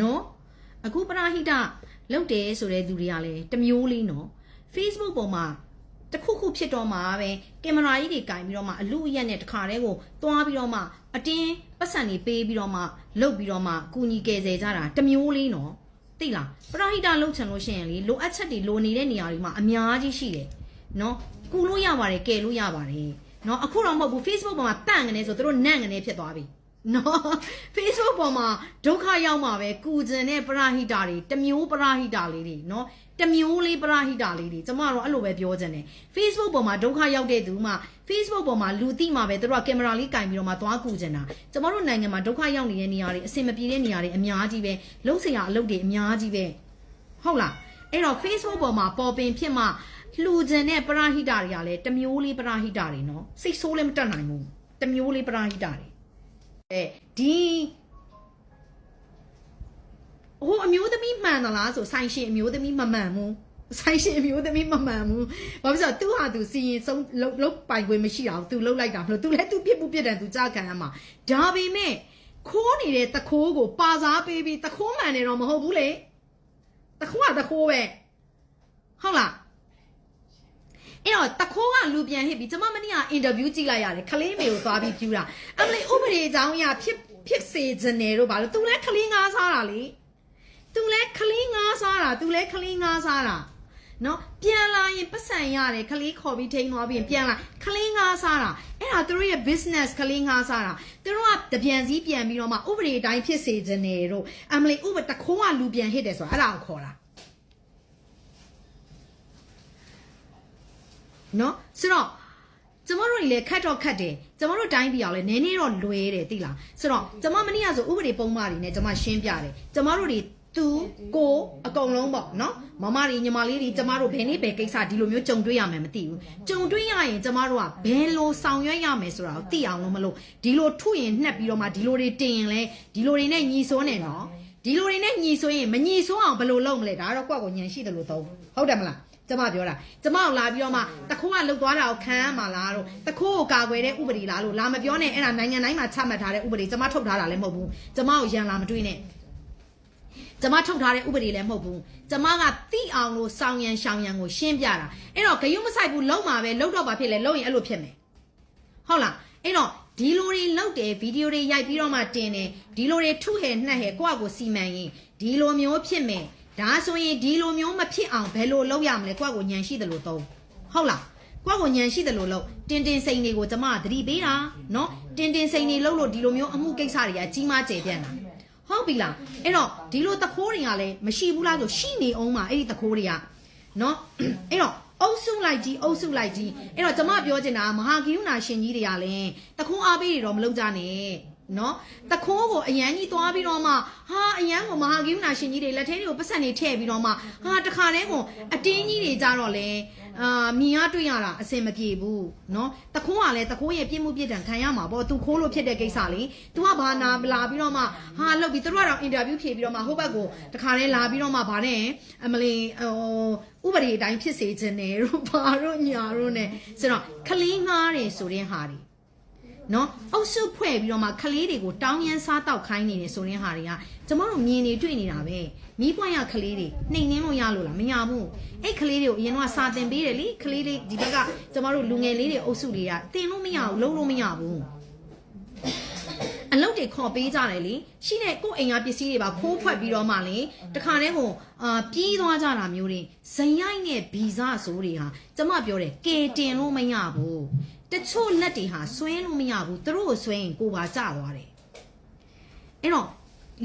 နော်အခုပရာဟိတလုပ်တယ်ဆိုတဲ့သူတွေကလည်းတစ်မျိုးလေးနော် Facebook ပေါ်မှာတစ်ခုခုဖြစ်တော့မှပဲကင်မရာကြီးတွေကင်ပြီးတော့မှအလူအရက်နဲ့တခါတည်းကိုသွားပြီးတော့မှအတင်းပတ်စံတွေပေးပြီးတော့မှလုတ်ပြီးတော့မှကူညီကယ်ဆယ်ကြတာတစ်မျိုးလေးနော်သိလားပရာဟိတလုပ်ချင်လို့ရှိရင်လေလိုအပ်ချက်တွေလိုနေတဲ့နေရာတွေမှာအများကြီးရှိတယ်နော်ကူလို့ရပါတယ်ကယ်လို့ရပါတယ်နော်အခုတော့မဟုတ်ဘူး Facebook ပေါ်မှာတန့်ကနေဆိုသူတို့နန့်ကနေဖြစ်သွားပြီ နော် Facebook ပေါ်မှာဒုက္ခရောက်မှာပဲကုကျင်တဲ့ပရာဟိတာတွေတစ်မျိုးပရာဟိတာလေးတွေနော်တစ်မျိုးလေးပရာဟိတာလေးတွေကျမတို့အဲ့လိုပဲပြောချင်တယ် Facebook ပေါ်မှာဒုက္ခရောက်တဲ့သူမှ Facebook ပေါ်မှာလူသိမှာပဲသူတို့ကကင်မရာလေးကင်ပြီးတော့မှသွားကုကျင်တာကျမတို့နိုင်ငံမှာဒုက္ခရောက်နေတဲ့နေရာတွေအဆင်မပြေတဲ့နေရာတွေအများကြီးပဲလုံးစရာအလုပ်တွေအများကြီးပဲဟုတ်လားအဲ့တော့ Facebook ပေါ်မှာပေါ်ပင်ဖြစ်မှလှူကျင်တဲ့ပရာဟိတာတွေကလည်းတစ်မျိုးလေးပရာဟိတာတွေနော်စိတ်ဆိုးလည်းမတက်နိုင်ဘူးတစ်မျိုးလေးပရာဟိတာတွေ အဲဒီဟိုအမျိုးသမီးမှန်သလားဆိုဆိုင်ရှင်အမျိုးသမီးမမှန်ဘူးဆိုင်ရှင်အမျိုးသမီးမမှန်ဘူးဘာဖြစ်လို့သူဟာသူစီရင်ဆုံးလုတ်လုတ်ပိုင်ခွင့်မရှိအောင်သူလုတ်လိုက်တာမလို့သူလည်းသူပြစ်မှုပြစ်တယ်သူကြားခံရမှာဒါပေမဲ့ခိုးနေတဲ့တခိုးကိုပါစားပေးပြီးတခိုးမှန်နေတော့မဟုတ်ဘူးလေတခိုးကတခိုးပဲဟုတ်လား အဲ့တော့တခိုးကလူပြန်ဟစ်ပြီးကျမမနေ့ကအင်တာဗျူးကြည့်လိုက်ရတယ်ခလေးမေကိုသွားပြီးပြူတာအမလေးဥပဒေအကြောင်းအရာဖြစ်ဖြစ်စေခြင်းတယ်တို့ဘာလို့ तू လဲခလေးငါးစားတာလေ तू လဲခလေးငါးစားတာ तू လဲခလေးငါးစားတာနော်ပြန်လာရင်ပတ်စံရတယ်ခလေးခေါ်ပြီးထိန်းသွားပြီးရင်ပြန်လာခလေးငါးစားတာအဲ့ဒါသူတို့ရဲ့ business ခလေးငါးစားတာသူတို့ကတပြန်စည်းပြန်ပြီးတော့မှဥပဒေအတိုင်းဖြစ်စေခြင်းတယ်တို့အမလေးဥပတခိုးကလူပြန်ဟစ်တယ်ဆိုတာအဲ့ဒါကိုခေါ်တာ နော်ဆိုတော့ကျမတို့တွေလည်းခတ်တော့ခတ်တယ်ကျမတို့တိုင်းပြည်အောင်လည်းနည်းနည်းတော့လွဲတယ်သိလားဆိုတော့ကျမမနေ့ကဆိုဥပဒေပုံမှန်တွေနဲ့ကျမရှင်းပြတယ်ကျမတို့တွေသူကိုအကုန်လုံးပေါ့နော်မမတွေညီမလေးတွေကျမတို့ဘယ်နေ့ဘယ်ကိစ္စဒီလိုမျိုးကြုံတွေ့ရမယ်မသိဘူးကြုံတွေ့ရရင်ကျမတို့ကဘယ်လိုဆောင်ရွက်ရမယ်ဆိုတာကိုသိအောင်လို့မလို့ဒီလိုထုရင်နှက်ပြီးတော့မှဒီလိုတွေတင်ရင်လဲဒီလိုတွေနဲ့ညီစိုးနေနော်ဒီလိုတွေနဲ့ညီစိုးရင်မညီစိုးအောင်ဘယ်လိုလုပ်မလဲဒါကတော့ကိုယ့်ကိုညံရှိတယ်လို့သုံးဟုတ်တယ်မလား ကျမပြောတာကျမကိုလာပြီးတော့မှတခိုးကလှုပ်သွားတာကိုခံရမှာလားတို့တခိုးကိုကာကွယ်တဲ့ဥပဒေလားလို့လာမပြောနဲ့အဲ့ဒါနိုင်ငံတိုင်းမှာချမှတ်ထားတဲ့ဥပဒေကျမထုတ်ထားတာလည်းမဟုတ်ဘူးကျမကိုရန်လာမတွေးနဲ့ကျမထုတ်ထားတဲ့ဥပဒေလည်းမဟုတ်ဘူးကျမကတိအောင်လို့စောင်းရန်ရှောင်းရန်ကိုရှင်းပြတာအဲ့တော့ဂယုမဆိုင်ဘူးလုံမှာပဲလုံတော့ပါဖြစ်လေလုံရင်အဲ့လိုဖြစ်မယ်ဟုတ်လားအဲ့တော့ဒီလိုတွေလောက်တယ်ဗီဒီယိုတွေရိုက်ပြီးတော့မှတင်တယ်ဒီလိုတွေထုဟဲနှက်ဟဲကိုယ့်အကိုစီမံရင်ဒီလိုမျိုးဖြစ်မယ် ဒါဆိုရင်ဒီလိုမျိုးမဖြစ်အောင်ဘယ်လိုလုပ်ရမလဲကိုယ့်ကိုညံရှိတယ်လို့သုံးဟုတ်လားကိုယ့်ကိုညံရှိတယ်လို့လုပ်တင်တင်စိန်တွေကိုကျမသတိပေးတာနော်တင်တင်စိန်တွေလုပ်လို့ဒီလိုမျိုးအမှုကိစ္စတွေကကြီးမားကျယ်ပြန့်တာဟုတ်ပြီလားအဲ့တော့ဒီလိုတခိုးတွေကလည်းမရှိဘူးလားဆိုရှိနေအောင်ပါအဲ့ဒီတခိုးတွေကနော်အဲ့တော့အုပ်စုလိုက်ကြီးအုပ်စုလိုက်ကြီးအဲ့တော့ကျမပြောချင်တာမဟာကိယုဏရှင်ကြီးတွေကလည်းတခိုးအားပေးတွေတော့မလုပ်ကြနဲ့ နော်တခိုးကိုအရန်ကြီးသွားပြီးတော့မှဟာအရန်ကိုမဟာဂိယုနာရှင်ကြီးတွေလက်ထဲတွေကိုပတ်စံတွေထည့်ပြီးတော့မှဟာတခါတည်းကိုအတင်းကြီးတွေကြတော့လေအာမြင်ရတွေ့ရတာအစင်မပြေဘူးနော်တခိုးကလည်းတခိုးရဲ့ပြစ်မှုပြစ်ဒဏ်ခံရမှာပေါ့သူခိုးလို့ဖြစ်တဲ့ကိစ္စလေ तू ကဘာနာလာပြီးတော့မှဟာလောက်ပြီးသူတို့ကတော့အင်တာဗျူးဖြေပြီးတော့မှဟိုဘက်ကိုတခါတည်းလာပြီးတော့မှဗာနဲ့အမလီဟိုဥပဒေအတိုင်းဖြစ်စေခြင်းနဲ့တို့ဘာတို့ညာတို့ ਨੇ ဆိုတော့ခလင်းငားတယ်ဆိုတဲ့ဟာတွေ နော်အုပ်စုဖွဲ့ပြီးတော့မှခလေးတွေကိုတောင်းရမ်းစားတောက်ခိုင်းနေတယ်ဆိုရင်ဟာတွေကကျမတို့မြင်နေတွေ့နေတာပဲမိပွားရခလေးတွေနှိမ်နှင်းလို့ရလို့လားမရဘူးအဲ့ခလေးတွေကိုအရင်ကစာတင်ပေးတယ်လေခလေးလေးဒီဘက်ကကျမတို့လူငယ်လေးတွေအုပ်စုတွေကတင်လို့မရဘူးလုံးလို့မရဘူးအလုပ်တွေခေါ်ပေးကြတယ်လေရှိတဲ့ကိုယ်အိမ်ကပစ္စည်းတွေပါခိုးဖွက်ပြီးတော့မှလေတခါတည်းကိုအာပြေးသွားကြတာမျိုးတွေဇင်ရိုက်နဲ့ဗီဇဆိုတွေဟာကျမပြောတယ်ကေတင်လို့မရဘူး တချို့လက်တွေဟာဆွဲလို့မရဘူးသူတို့ကိုဆွဲရင်ကိုပါကျသွားတယ်အဲ့တော့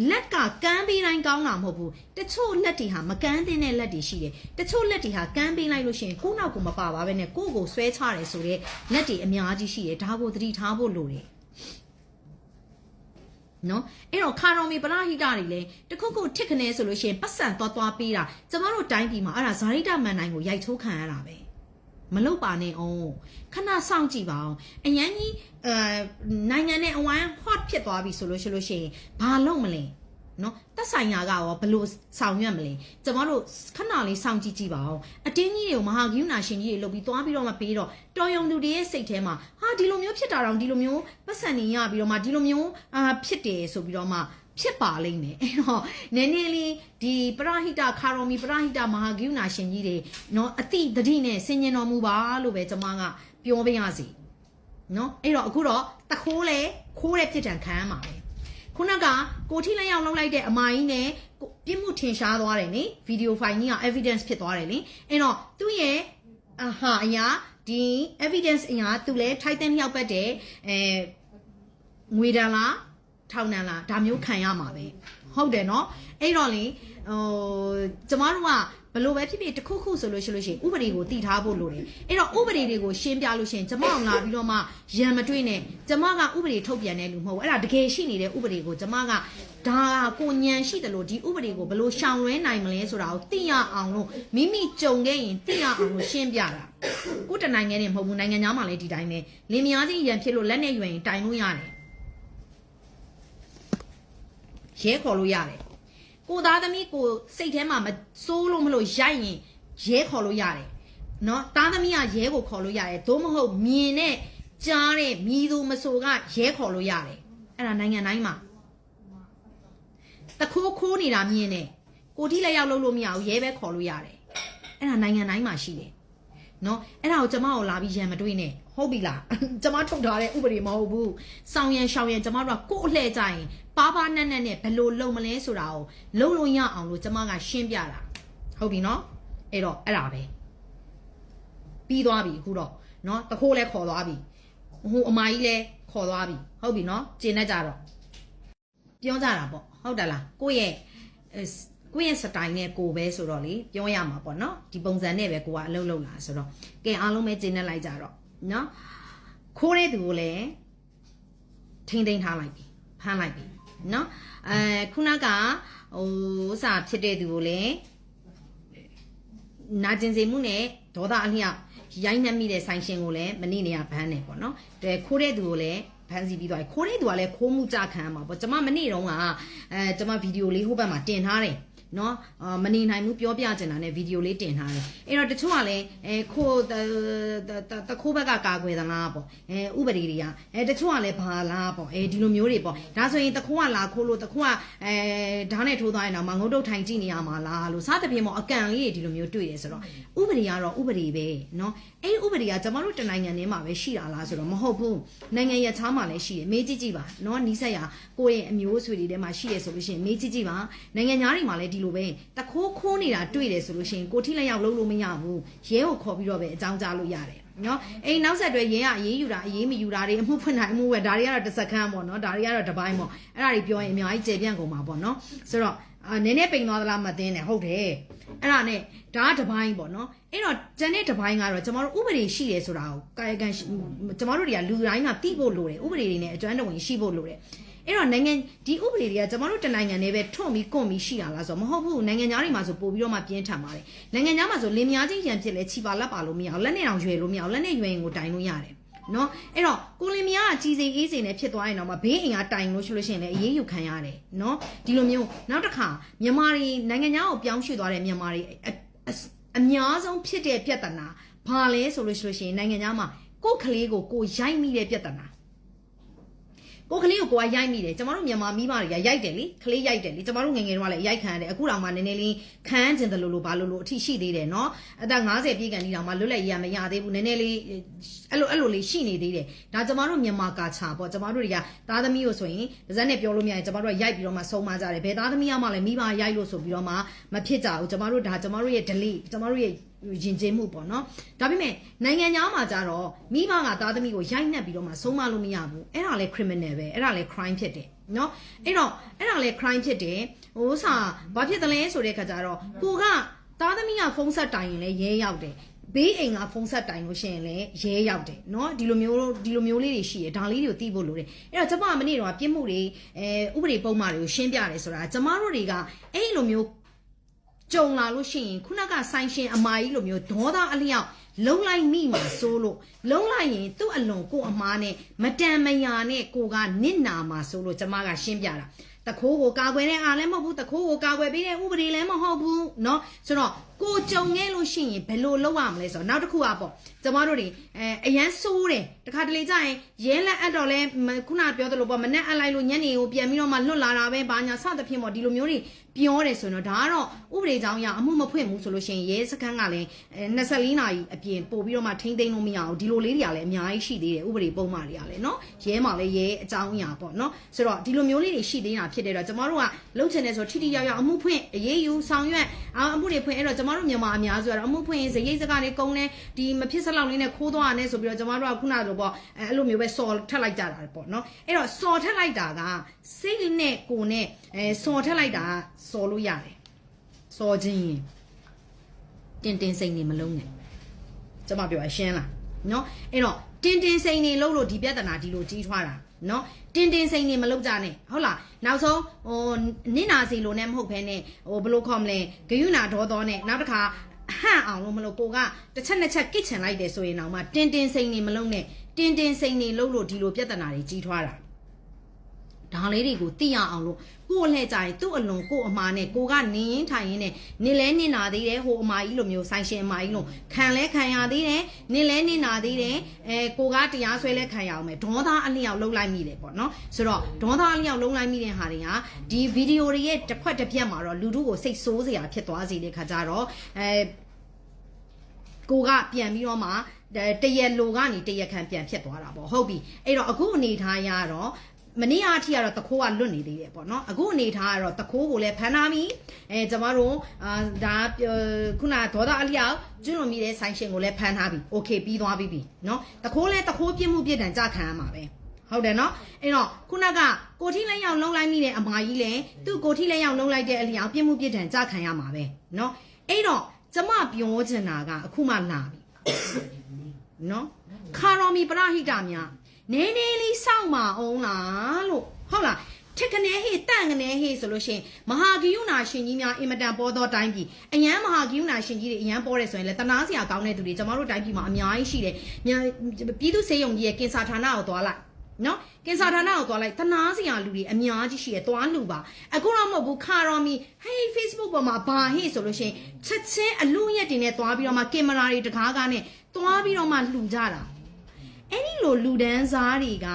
လက်ကကမ်းပေးတိုင်းကောင်းတာမဟုတ်ဘူးတချို့လက်တွေဟာမကမ်းတဲ့လက်တွေရှိတယ်တချို့လက်တွေဟာကမ်းပေးလိုက်လို့ရှိရင်ကိုယ့်နောက်ကိုမပါပါပဲနဲ့ကိုယ့်ကိုဆွဲချတယ်ဆိုတော့လက်တွေအများကြီးရှိတယ်ဒါကိုသတိထားဖို့လိုတယ်နော်အဲ့တော့ခါတော်မီပရဟိတတွေလည်းတခုခုထစ်ခနဲဆိုလို့ရှိရင်ပတ်စံသွားသွားပေးတာကျမတို့တိုင်းပြည်မှာအဲ့ဒါဇာရိတမန်တိုင်းကိုရိုက်ချိုးခံရတာပဲ မလုတ်ပါနဲ့အောင်ခဏစောင့်ကြည့်ပါအောင်အရန်ကြီးအဲနိုင်ငံနဲ့အဝိုင်း hot ဖြစ်သွားပြီဆိုလို့ရှိလို့ရှိရင်ဘာလုပ်မလဲနော်တက်ဆိုင်ရာကရောဘလို့ဆောင်ရွက်မလဲကျမတို့ခဏလေးစောင့်ကြည့်ကြည့်ပါအောင်အတင်းကြီးတွေကိုမဟာဂိူနာရှင်ကြီးတွေလုပ်ပြီးသွားပြီးတော့မှပေးတော့တော်ယုံသူတွေရဲ့စိတ်ထဲမှာဟာဒီလိုမျိုးဖြစ်တာတော့ဒီလိုမျိုးပတ်စံနေရပြီးတော့မှဒီလိုမျိုးအာဖြစ်တယ်ဆိုပြီးတော့မှ ဖြစ်ပါလိမ့်မယ်အဲ့တော့နည်းနည်းလေးဒီပရဟိတခါရောမီပရဟိတမဟာဂိူနာရှင်ကြီးတွေနော်အတိတတိနဲ့ဆင်ញင်တော်မူပါလို့ပဲကျွန်မကပြောပြရစီနော်အဲ့တော့အခုတော့တခိုးလေခိုးတဲ့ပြစ်ဒဏ်ခံရမှာပဲခုနကကိုထိလက်ရောက်လောက်လိုက်တဲ့အမာကြီးနဲ့ကိုပြစ်မှုထင်ရှားသွားတယ်နိဗီဒီယိုဖိုင်ကြီးက evidence ဖြစ်သွားတယ်လေအဲ့တော့သူ့ရဲ့အဟာအရာဒီ evidence အရာသူလည်းထိုက်တဲ့လျှောက်ပတ်တဲ့အဲငွေတန်လား ထောင်တန်လားဒါမျိုးခံရမှာပဲဟုတ်တယ်နော်အဲ့တော့လေဟိုကျမတို့ကဘလို့ပဲဖြစ်ဖြစ်တစ်ခုခုဆိုလို့ရှိလို့ရှိရင်ဥပဒေကိုတည်ထားဖို့လိုတယ်အဲ့တော့ဥပဒေတွေကိုရှင်းပြလို့ရှိရင်ကျမအောင်လာပြီးတော့မှရံမတွေ့နဲ့ကျမကဥပဒေထုတ်ပြန်တဲ့လူမဟုတ်ဘူးအဲ့ဒါတကယ်ရှိနေတဲ့ဥပဒေကိုကျမကဒါကိုညံရှိတယ်လို့ဒီဥပဒေကိုဘလို့ရှောင်လွဲနိုင်မလဲဆိုတာကိုသိရအောင်လို့မိမိကြုံခဲ့ရင်သိရအောင်လို့ရှင်းပြတာကိုယ်တနိုင်ငံနဲ့မဟုတ်ဘူးနိုင်ငံသားမှလည်းဒီတိုင်းပဲလင်မယားချင်းရံဖြစ်လို့လက်နဲ့ရွယ်ရင်တိုင်လို့ရတယ် ရဲခေါ်လို့ရတယ်ကိုသားသမီးကိုစိတ်ထဲမှာမစိုးလို့မလို့ရိုက်ရင်ရဲခေါ်လို့ရတယ်နော်သားသမီးကရဲကိုခေါ်လို့ရတယ်သို့မဟုတ်မြင်နဲ့ကြားတဲ့မြည်သူမဆိုကရဲခေါ်လို့ရတယ်အဲ့ဒါနိုင်ငံတိုင်းမှာတခိုးခိုးနေတာမြင်နေကိုတိလက်ရောက်လို့လို့မရဘူးရဲပဲခေါ်လို့ရတယ်အဲ့ဒါနိုင်ငံတိုင်းမှာရှိတယ် နော်အဲ့ဒါကိုကျမကိုလာပြီးရံမတွေးနဲ့ဟုတ်ပြီလားကျမထုတ်ထားတဲ့ဥပဒေမဟုတ်ဘူးစောင်းရန်ရှောင်းရန်ကျမတို့ကကို့အလှဲ့ကြရင်ပါပါနက်နက်နဲ့ဘယ်လိုလုပ်မလဲဆိုတာကိုလုံးလုံးရအောင်လို့ကျမကရှင်းပြတာဟုတ်ပြီနော်အဲ့တော့အဲ့ဒါပဲပြီးသွားပြီအခုတော့နော်တခိုးလဲခေါ်သွားပြီဟိုအမကြီးလဲခေါ်သွားပြီဟုတ်ပြီနော်ကျင်နေကြတော့ပြောကြတာပေါ့ဟုတ်တယ်လားကိုယ့်ရဲ့အဲ ကိုယ့်ရဲ့စတိုင်နဲ့ကိုယ်ပဲဆိုတော့လေပြောရမှာပေါ့နော်ဒီပုံစံနဲ့ပဲကိုကအလုပ်လုပ်လာဆိုတော့ကဲအားလုံးပဲကျင်းနေလိုက်ကြတော့နော်ခိုးတဲ့သူကိုလည်းထိမ့်သိမ်းထားလိုက်ပြီဖမ်းလိုက်ပြီနော်အဲခုနကဟိုဥစားဖြစ်တဲ့သူကိုလည်းနာကျင်စေမှုနဲ့ဒေါသအလျောက်ရိုက်နှက်မိတဲ့ဆိုင်ရှင်ကိုလည်းမနေ့နေရဘန်းတယ်ပေါ့နော်တဲ့ခိုးတဲ့သူကိုလည်းဖမ်းဆီးပြီးသွားပြီခိုးတဲ့သူကလည်းခိုးမှုကြခံရမှာပေါ့ကျွန်မမနေ့တုန်းကအဲကျွန်မဗီဒီယိုလေးဟိုဘက်မှာတင်ထားတယ် နော်အာမနေနိုင်ဘူးပြောပြချင်တာနဲ့ဗီဒီယိုလေးတင်ထားတယ်အဲ့တော့တချို့ကလည်းအဲခိုးတတခိုးဘက်ကကာကွယ်သလားပေါ့အဲဥပဒေတွေကအဲတချို့ကလည်းဘာလားပေါ့အဲဒီလိုမျိုးတွေပေါ့ဒါဆိုရင်တခိုးကလာခိုးလို့တခိုးကအဲဓာတ်နဲ့ထိုးသွားရင်တော့မငုတ်တုတ်ထိုင်ကြည့်နေရမှာလားလို့စသဖြင့်ပေါ့အကန့်လေးတွေဒီလိုမျိုးတွေ့တယ်ဆိုတော့ဥပဒေကတော့ဥပဒေပဲနော်အဲ့ဥပဒေကကျွန်တော်တို့တနိုင်ငံထဲမှာပဲရှိတာလားဆိုတော့မဟုတ်ဘူးနိုင်ငံရခြားမှာလည်းရှိတယ်မေးကြည့်ကြည့်ပါနော်နီးစက်ရကိုယ့်ရဲ့အမျိုးအဆွေတွေထဲမှာရှိတယ်ဆိုလို့ရှိရင်မေးကြည့်ကြည့်ပါနိုင်ငံသားတွေမှာလည်းဒီလိုပဲတခိုးခိုးနေတာတွေ့တယ်ဆိုလို့ရှိရင်ကိုထိလက်ရောက်လုံးလို့မရဘူးရဲကိုခေါ်ပြီးတော့ပဲအကြောင်းကြားလို့ရတယ်နော်အိမ်နောက်ဆက်တွဲရဲကအေးယူတာအေးမယူတာတွေအမှုဖွင့်တာအမှုဝဲဒါတွေကတော့တစ်စက္ကန့်ပေါ့နော်ဒါတွေကတော့တစ်ပိုင်းပေါ့အဲ့ဒါတွေပြောရင်အများကြီးကျေပြန့်ကုန်မှာပေါ့နော်ဆိုတော့အာနည်းနည်းပိန်သွားသလားမသိနဲ့ဟုတ်တယ်အဲ့ဒါနဲ့ဒါကတစ်ပိုင်းပေါ့နော်အဲ့တော့ကျန်တဲ့တစ်ပိုင်းကတော့ကျမတို့ဥပဒေရှိတယ်ဆိုတာကိုကာယကံရှိကျမတို့တွေကလူတိုင်းကသိဖို့လိုတယ်ဥပဒေတွေနဲ့အကျွမ်းတဝင်ရှိဖို့လိုတယ် အဲ့တော့နိုင်ငံဒီဥပဒေတွေကကျမတို့တနိုင်ငံနဲ့ပဲထွန့်ပြီးကွန့်ပြီးရှိတာလားဆိုတော့မဟုတ်ဘူးနိုင်ငံသားတွေမှာဆိုပို့ပြီးတော့မှပြင်းထန်ပါတယ်နိုင်ငံသားမှာဆိုလင်မယားချင်းရန်ဖြစ်လဲခြိပါလက်ပါလို့မရအောင်လက်နဲ့တောင်ရွယ်လို့မရအောင်လက်နဲ့ရွယ်ရင်ကိုတိုင်လို့ရတယ်နော်အဲ့တော့ကိုလင်မယားကကြီးစိမ်အေးစိမ်နဲ့ဖြစ်သွားရင်တော့မဘေးအိမ်ကတိုင်လို့ရှိလို့ရှိရင်လည်းအေးအေးယူခံရတယ်နော်ဒီလိုမျိုးနောက်တစ်ခါမြန်မာတွေနိုင်ငံသားကိုပြောင်းရွှေ့သွားတဲ့မြန်မာတွေအအအများဆုံးဖြစ်တဲ့ပြဿနာဘာလဲဆိုလို့ရှိလို့ရှိရင်နိုင်ငံသားမှာကိုယ့်ကလေးကိုကိုယ်ရိုက်မိတဲ့ပြဿနာ ကိုယ်ကလေးကိုကိုယ်ကရိုက်မိတယ်ကျမတို့မြန်မာမိမတွေကရိုက်တယ်လေကလေးရိုက်တယ်လေကျမတို့ငယ်ငယ်တုန်းကလည်းရိုက်ခံရတယ်အခုတော့မှနည်းနည်းလေးခံကျင်တယ်လို့လို့ဘာလို့လို့အထိရှိသေးတယ်เนาะအသက်50ပြည့်ကန်ဒီတော့မှလွတ်လပ်ရမရသေးဘူးနည်းနည်းလေးအဲ့လိုအဲ့လိုလေးရှိနေသေးတယ်ဒါကျမတို့မြန်မာကာချာပေါ့ကျမတို့တွေကသားသမီးကိုဆိုရင်ပါဇက်နဲ့ပြောလို့မရရင်ကျမတို့ကရိုက်ပြီးတော့မှဆုံးမကြတယ်ဘယ်သားသမီးကမှလည်းမိဘရိုက်လို့ဆိုပြီးတော့မှမဖြစ်ကြဘူးကျမတို့ဒါကျမတို့ရဲ့ delay ကျမတို့ရဲ့ ရင်ကျေးမှုပေါ့နော်ဒါပေမဲ့နိုင်ငံသားမှာကြတော့မိဘကသားသမီးကိုရိုက်နှက်ပြီးတော့မှဆုံးမလို့မရဘူးအဲ့ဒါလဲ criminal ပဲအဲ့ဒါလဲ crime ဖြစ်တယ်နော်အဲ့တော့အဲ့ဒါလဲ crime ဖြစ်တယ်ဟိုစာဘာဖြစ်တယ်လဲဆိုတဲ့ခါကျတော့ကိုကသားသမီးကဖုန်းဆက်တိုင်ရင်လည်းရဲရောက်တယ်ဘေးအိမ်ကဖုန်းဆက်တိုင်လို့ရှိရင်လည်းရဲရောက်တယ်เนาะဒီလိုမျိုးဒီလိုမျိုးလေးတွေရှိရဒါလေးတွေကိုသိဖို့လိုတယ်အဲ့တော့ကျမကမနေ့တော့ပြစ်မှုတွေအဲဥပဒေပုံမှန်တွေကိုရှင်းပြတယ်ဆိုတာကျမတို့တွေကအဲ့လိုမျိုး ကြုံလာလို့ရှိရင်ခုနကဆိုင်ရှင်အမာကြီးလိုမျိုးဒေါသအလျောက်လုံလိုက်မိမှာစိုးလို့လုံလိုက်ရင်သူ့အလွန်ကိုအမားနဲ့မတန်မယာနဲ့ကိုကနစ်နာမှာစိုးလို့ကျမကရှင်းပြတာ တခိုးကိုကာကွယ်တဲ့အားလည်းမဟုတ်ဘူးတခိုးကိုကာကွယ်ပေးတဲ့ဥပဒေလည်းမဟုတ်ဘူးเนาะဆိုတော့ ကိုကြုံခဲ့လို့ရှိရင်ဘယ်လိုလုပ်ရမလဲဆိုတော့နောက်တစ်ခုอ่ะပေါ့ကျမတို့တွေအဲအရန်စိုးတယ်တခါတလေကြာရင်ရဲလက်အပ်တော့လဲမခုနပြောသလိုပေါ့မနဲ့အပ်လိုက်လို့ညနေကိုပြန်ပြီးတော့မှလွတ်လာတာပဲဘာညာစသဖြင့်ပေါ့ဒီလိုမျိုးတွေပြောတယ်ဆိုတော့ဒါကတော့ဥပဒေကြောင်းအရအမှုမဖွင့်ဘူးဆိုလို့ရှိရင်ရဲစခန်းကလည်းအဲ24နာရီအပြင်ပို့ပြီးတော့မှထိမ့်သိမ်းလို့မရအောင်ဒီလိုလေးတွေကလည်းအများကြီးရှိသေးတယ်ဥပဒေပုံမှန်တွေကလည်းเนาะရဲမှာလည်းရဲအကြောင်းအရာပေါ့เนาะဆိုတော့ဒီလိုမျိုးလေးတွေရှိသေးတာဖြစ်တဲ့တော့ကျမတို့ကလှုပ်ချင်တယ်ဆိုထိထိရောက်ရောက်အမှုဖွင့်အရေးယူဆောင်ရွက်အာအမှုတွေဖွင့်အဲ့တော့ကျမ တို့မြန်မာအများစုကတော့အမှုဖွင့်ရင်ဇရိတ်စကားတွေကုန်းနေဒီမဖြစ်စလောက်လေးနဲ့ခိုးသွားရနဲ့ဆိုပြီးတော့ကျမတို့ကခုနလိုပေါ့အဲ့လိုမျိုးပဲစော်ထက်လိုက်ကြတာပေါ့နော်အဲ့တော့စော်ထက်လိုက်တာကစိတ်နဲ့ကိုယ်နဲ့အဲစော်ထက်လိုက်တာစော်လို့ရတယ်စော်ခြင်းရင်တင်တင်စိတ်နေမလုံးနဲ့ကျမပြောရရှင်းလားနော်အဲ့တော့တင်တင်စိတ်နေလို့လို့ဒီပြဿနာဒီလိုကြီးထွားတာ နော်တင်တင်စိမ့်နေမလုပ်ကြနဲ့ဟုတ်လားနောက်ဆုံးဟိုနင့်နာစီလိုနဲ့မဟုတ်ဘဲနဲ့ဟိုဘလို့ခေါ်မလဲဂယုနာဒေါသောနဲ့နောက်တစ်ခါဟန့်အောင်လို့မလို့ကိုကတစ်ချက်နှစ်ချက်ကစ်ချင်လိုက်တယ်ဆိုရင်တော့မှတင်တင်စိမ့်နေမလုံးနဲ့တင်တင်စိမ့်နေလို့လို့ဒီလိုပြဿနာတွေကြီးထွားတာ ဒါလေးတွေကိုသိရအောင်လို့ကို့အလှဲ့ကြရင်သူ့အလွန်ကို့အမားနဲ့ကိုကနေရင်ထိုင်ရင်နဲ့နေလဲနေနာသေးတယ်ဟိုအမားကြီးလိုမျိုးဆိုင်ရှင်အမားကြီးလိုခံလဲခံရသေးတယ်နေလဲနေနာသေးတယ်အဲကိုကတရားဆွဲလဲခံရအောင်မယ်ဒေါသအလျောက်လုံးလိုက်မိတယ်ပေါ့နော်ဆိုတော့ဒေါသအလျောက်လုံးလိုက်မိတဲ့ဟာတွေကဒီဗီဒီယိုတွေရဲ့တစ်ခွက်တစ်ပြက်မှာတော့လူတို့ကိုစိတ်ဆိုးစရာဖြစ်သွားစေတဲ့ခါကြတော့အဲကိုကပြန်ပြီးတော့မှတရက်လိုကနေတရက်ခံပြန်ဖြစ်သွားတာပေါ့ဟုတ်ပြီအဲ့တော့အခုအနေထားရတော့ မနေ့အားထိကတော့တခိုးကလွတ်နေသေးတယ်ပေါ့နော်အခုအနေထားကတော့တခိုးကိုလည်းဖမ်းထားပြီအဲကျမတို့အာဒါခုနဒေါသအလျောက်ကျွလွန်မိတဲ့ဆိုင်ရှင်ကိုလည်းဖမ်းထားပြီโอเคပြီးသွားပြီပြီနော်တခိုးလည်းတခိုးပြစ်မှုပြစ်ဒဏ်ကြခံရမှာပဲဟုတ်တယ်နော်အဲ့တော့ခုနကကိုထိလက်ရောက်လုံးလိုက်မိတဲ့အမကြီးလည်းသူ့ကိုထိလက်ရောက်လုံးလိုက်တဲ့အလျောက်ပြစ်မှုပြစ်ဒဏ်ကြခံရမှာပဲနော်အဲ့တော့ကျမပြောချင်တာကအခုမှလာပြီနော်ခါရော်မီပရဟိတများ နည်းနည်းလေးစောင့်ပါအောင်လားလို့ဟုတ်လားထက်ကနေဟေးတန့်ကနေဟေးဆိုလို့ရှိရင်မဟာဂိယုနာရှင်ကြီးများအင်မတန်ပေါ်သောတိုင်းပြည်အရန်မဟာဂိယုနာရှင်ကြီးတွေအရန်ပေါ်တယ်ဆိုရင်လည်းတနာစရာကောင်းတဲ့သူတွေကျွန်တော်တို့တိုင်းပြည်မှာအများကြီးရှိတယ်မြန်ပြည်သူစေယုံကြီးရဲ့ကင်ဆာဌာနကိုသွားလိုက်နော်ကင်ဆာဌာနကိုသွားလိုက်တနာစရာလူတွေအများကြီးရှိရသွားလူပါအခုတော့မဟုတ်ဘူးခါရော်မီဟေး Facebook ပေါ်မှာဘာဟေ့ဆိုလို့ရှိရင်ချက်ချင်းအလူရက်တွေနဲ့သွားပြီးတော့မှကင်မရာတွေတကားကားနဲ့သွားပြီးတော့မှလှူကြတာ အဲ့ဒီလိုလူဒန်းစားတွေက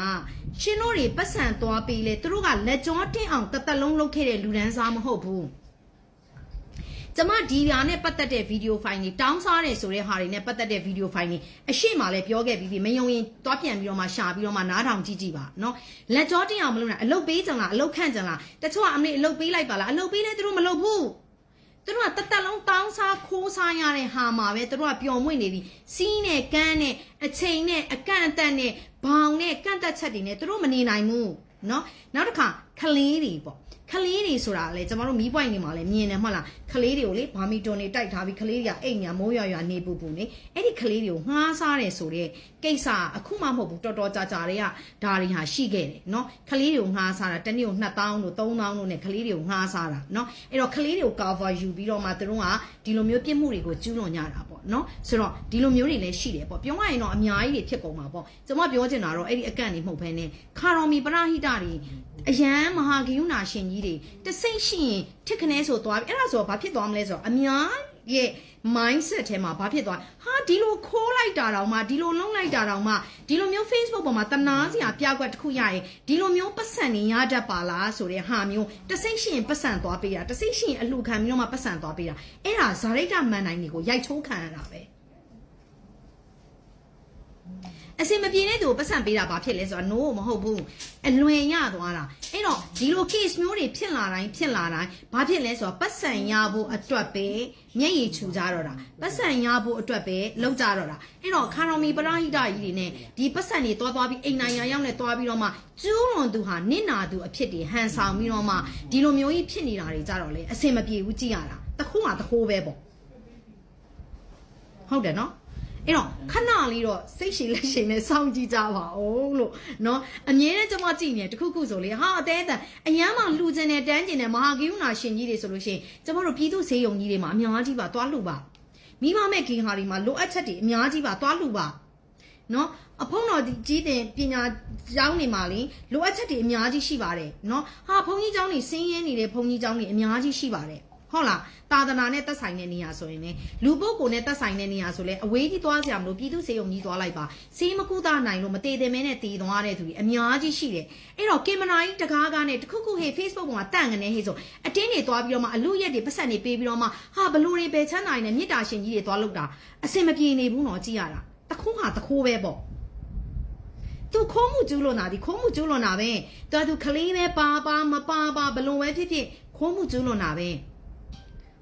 ရှင်တို့တွေပတ်စံသွားပေးလေသူတို့ကလက်ကြောတင်းအောင်တသက်လုံးလုပ်ခဲ့တဲ့လူဒန်းစားမဟုတ်ဘူးကျမဒီပြာနဲ့ပတ်သက်တဲ့ဗီဒီယိုဖိုင်တွေတောင်းစားတယ်ဆိုတဲ့ဟာတွေနဲ့ပတ်သက်တဲ့ဗီဒီယိုဖိုင်တွေအရှိမလည်းပြောခဲ့ပြီးပြီမယုံရင်တွားပြန်ပြီးတော့မှရှာပြီးတော့မှနားထောင်ကြည့်ကြည့်ပါနော်လက်ကြောတင်းအောင်မလုပ်နဲ့အလုတ်ပေးကြလားအလုတ်ခန့်ကြလားတချို့ကအမလေးအလုတ်ပေးလိုက်ပါလားအလုတ်ပေးလဲသူတို့မလုပ်ဘူး သူတို့ကတသက်လုံးတောင်းစားခိုးစားရတဲ့ဟာမှာပဲသူတို့ကပျော်မွေ့နေပြီစီးနဲ့ကန်းနဲ့အချိန်နဲ့အကန့်အသတ်နဲ့ဘောင်နဲ့ကန့်သက်ချက်တွေနဲ့သူတို့မနေနိုင်ဘူးเนาะနောက်တစ်ခါခလေးတွေပေါ့ခလေးတွေဆိုတာလေကျမတို့မီးပွိုင်နေမှာလဲမြင်တယ်မဟုတ်လားခလေးတွေကိုလေဘာမီတွန်နေတိုက်ထားပြီးခလေးတွေကအိမ်ညာမိုးရွာရွာနေပူပူနေအဲ့ဒီ ဒီ ခလေးတွေကိုငှားစားတယ်ဆိုတော့ကိစ္စအခုမှမဟုတ်ဘူးတော်တော်ကြာကြာတွေကဒါတွေဟာရှိခဲ့တယ်เนาะခလေးတွေကိုငှားစားတာတနေ့ကို2000တို့3000တို့နဲ့ခလေးတွေကိုငှားစားတာเนาะအဲ့တော့ခလေးတွေကို cover ယူပြီးတော့မှသူတို့ကဒီလိုမျိုးပြစ်မှုတွေကိုကျူးလွန်ကြတာပေါ့เนาะဆိုတော့ဒီလိုမျိုးတွေလည်းရှိတယ်ပေါ့ပြောရရင်တော့အများကြီးတွေဖြစ်ကုန်မှာပေါ့ကျွန်မပြောချင်တာတော့အဲ့ဒီအကန့်နေမဟုတ်ဘဲနဲ့ခါရော်မီပရဟိတတွေအရန်မဟာဂိယုနာရှင်ကြီးတွေတစိမ့်ရှိရင်ထစ်ခနဲဆိုသွားပြီအဲ့ဒါဆိုတော့ဘာဖြစ်သွားမလဲဆိုတော့အများ ရဲ့ mindset ထဲမှာဘာဖြစ်သွားဟာဒီလိုခိုးလိုက်တာတောင်မှဒီလိုလုံးလိုက်တာတောင်မှဒီလိုမျိုး Facebook ပေါ်မှာတနာစရာပြကွက်တစ်ခုရရင်ဒီလိုမျိုးပတ်စံနေရတတ်ပါလားဆိုတဲ့ဟာမျိုးတစိမ့်ရှိရင်ပတ်စံသွားပေးတာတစိမ့်ရှိရင်အလှခံပြီးတော့မှပတ်စံသွားပေးတာအဲ့ဒါဇာရိတမန်နိုင်တွေကိုရိုက်ချိုးခံရတာပဲ အစင်မပြေတဲ့သူကိုပတ်စံပေးတာဘာဖြစ်လဲဆိုတော့ no မဟုတ်ဘူးအလွင်ရသွားတာအဲ့တော့ဒီလို case မျိုးတွေဖြစ်လာတိုင်းဖြစ်လာတိုင်းဘာဖြစ်လဲဆိုတော့ပတ်စံရဖို့အတွက်ပဲမျက်ရည်ချူကြတော့တာပတ်စံရဖို့အတွက်ပဲလောက်ကြတော့တာအဲ့တော့ခါရော်မီပရာဟိတကြီးတွေနဲ့ဒီပတ်စံတွေတွားတွားပြီးအိမ်နိုင်ရရောက်နဲ့တွားပြီးတော့မှကျူးလွန်သူဟာနစ်နာသူအဖြစ်တွေဟန်ဆောင်ပြီးတော့မှဒီလိုမျိုးကြီးဖြစ်နေတာတွေကြတော့လေအစင်မပြေဘူးကြည့်ရတာတခုမှတခိုးပဲပေါ့ဟုတ်တယ်နော် အဲ့တော့ခဏလေးတော့စိတ်ရှည်လက်ရှည်နဲ့စောင့်ကြည့်ကြပါဦးလို့เนาะအမြဲတမ်းကျွန်မကြည့်နေတခုခုဆိုလေဟာအသေးအတန်အရန်မှလှူကျင်တဲ့တန်းကျင်တဲ့မဟာကိယုနာရှင်ကြီးတွေဆိုလို့ရှိရင်ကျွန်တော်တို့ပြည်သူစေယုံကြီးတွေမှာအများကြီးပါသွားလှူပါမိမမဲ့ခင်ဟာတွေမှာလိုအပ်ချက်တွေအများကြီးပါသွားလှူပါ နော်အဖုံတော်ကြီးတင်ပညာကျောင်းနေမှာလေလိုအပ်ချက်တွေအများကြီးရှိပါတယ်နော်ဟာဘုန်းကြီးကျောင်းနေစင်းရင်းနေတဲ့ဘုန်းကြီးကျောင်းတွေအများကြီးရှိပါတယ် ဟုတ်လားသာသနာနဲ့သက်ဆိုင်တဲ့နေရာဆိုရင်လေလူပုဂ္ဂိုလ်နဲ့သက်ဆိုင်တဲ့နေရာဆိုလဲအဝေးကြီးသွားကြမလို့ပြည်သူစေုံကြီးသွားလိုက်ပါစေးမကူတာနိုင်လို့မတည်တယ်မဲနဲ့တည်သွားတဲ့သူတွေအများကြီးရှိတယ်အဲ့တော့ကင်မရာကြီးတကားကားနဲ့တခုခုဟေး Facebook ပေါ်မှာတန့်ကနေဟေးဆိုအတင်းတွေသွားပြီးတော့မှအလူရက်တွေပတ်ဆက်နေပေးပြီးတော့မှဟာဘလူတွေပဲချမ်းသာနေမြစ်တာရှင်ကြီးတွေသွားလောက်တာအစင်မပြေနေဘူးနော်ကြည့်ရတာတခုဟာတခိုးပဲပေါ့သူခိုးမှုကျူးလွန်တာဒီခိုးမှုကျူးလွန်တာပဲတော်သူကလေးပဲပါပါမပါပါဘလုံးပဲဖြစ်ဖြစ်ခိုးမှုကျူးလွန်တာပဲ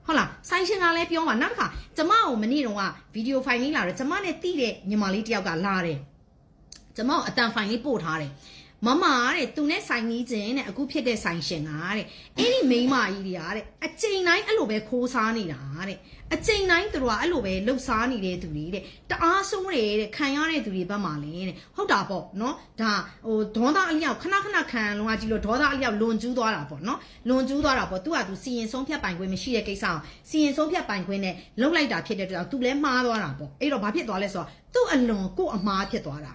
ဟုတ်လားဆိုင်ရှင်ကလည်းပြောပါနောက်တစ်ခါကျမကိုမနေ့တုန်းကဗီဒီယိုဖိုင်လေးလာတော့ကျမနဲ့တိတဲ့ညီမလေးတယောက်ကလာတယ်ကျမကိုအတန်ဖိုင်လေးပို့ထားတယ် မမတဲ့သူနဲ့ဆိုင်ကြီးချင်းတဲ့အခုဖြစ်တဲ့ဆိုင်ရှင်ကတဲ့အဲ့ဒီမိန်းမကြီးတွေကတဲ့အချိန်တိုင်းအဲ့လိုပဲခိုးစားနေတာတဲ့အချိန်တိုင်းသူတို့ကအဲ့လိုပဲလှုပ်ရှားနေတဲ့သူတွေတဲ့တအားဆိုးတယ်တဲ့ခံရတဲ့သူတွေဘက်မှာလဲတဲ့ဟုတ်တာပေါ့နော်ဒါဟိုဒေါသအလျောက်ခဏခဏခံလုံးဝကြည့်လို့ဒေါသအလျောက်လွန်ကျူးသွားတာပေါ့နော်လွန်ကျူးသွားတာပေါ့သူကသူစီရင်ဆုံးဖြတ်ပိုင်ခွင့်မရှိတဲ့ကိစ္စအောင်စီရင်ဆုံးဖြတ်ပိုင်ခွင့်နဲ့လှုပ်လိုက်တာဖြစ်တဲ့အတွက်သူလည်းမှားသွားတာပေါ့အဲ့တော့ဘာဖြစ်သွားလဲဆိုတော့သူ့အလွန်ကို့အမှားဖြစ်သွားတာ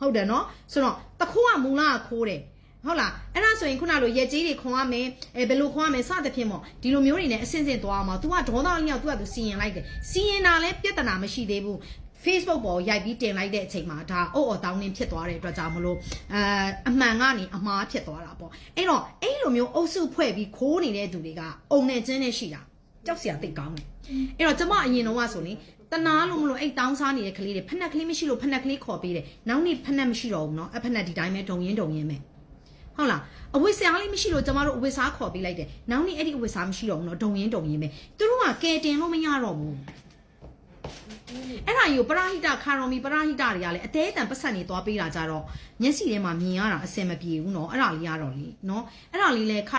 ဟုတ်တယ်နော်ဆိုတော့တခိုးကမူလကခိုးတယ်ဟုတ်လားအဲ့ဒါဆိုရင်ခုနလိုရက်ကြီးတွေခွန်ရမယ်အဲဘယ်လိုခွန်ရမယ်စသဖြင့်ပေါ့ဒီလိုမျိုးတွေနဲ့အစင်စင်သွားအောင်ပါ तू ကဒေါသကြီးအောင် तू ကသူစီရင်လိုက်တယ်စီရင်တာလည်းပြဿနာမရှိသေးဘူး Facebook ပေါ်ရိုက်ပြီးတင်လိုက်တဲ့အချိန်မှာဒါအုတ်အော်တောင်းနှင်းဖြစ်သွားတဲ့အတွက်ကြောင့်မလို့အဲအမှန်ကနေအမှားဖြစ်သွားတာပေါ့အဲ့တော့အဲ့လိုမျိုးအုပ်စုဖွဲ့ပြီးခိုးနေတဲ့သူတွေကအုံနဲ့ချင်းနဲ့ရှိတာကြောက်စရာတိတ်ကောင်းတယ်အဲ့တော့ကျမအရင်တော့ကဆိုရင် တနာလို့မလို့အဲ့တောင်းစားနေတဲ့ကလေးတွေဖက်နှက်ကလေးမရှိလို့ဖက်နှက်ကလေးခေါ်ပေးတယ်နောက်နေ့ဖက်နှက်မရှိတော့ဘူးเนาะအဖက်နှက်ဒီတိုင်းပဲဒုံရင်ဒုံရင်ပဲဟုတ်လားအဝတ်စားလေးမရှိလို့ကျမတို့အဝတ်စားခေါ်ပေးလိုက်တယ်နောက်နေ့အဲ့ဒီအဝတ်စားမရှိတော့ဘူးเนาะဒုံရင်ဒုံရင်ပဲသူတို့ကကဲတင်လို့မရတော့ဘူး အဲ့ဒါကြီးကိုပရာဟိတခါရော်မီပရာဟိတတွေကလည်းအသေးအတန်ပတ်ဆက်နေသွားပေးတာကြတော့မျက်စိထဲမှာမြင်ရတာအဆင်မပြေဘူးเนาะအဲ့ဒါလေးရတော့လေเนาะအဲ့ဒါလေးလဲခါ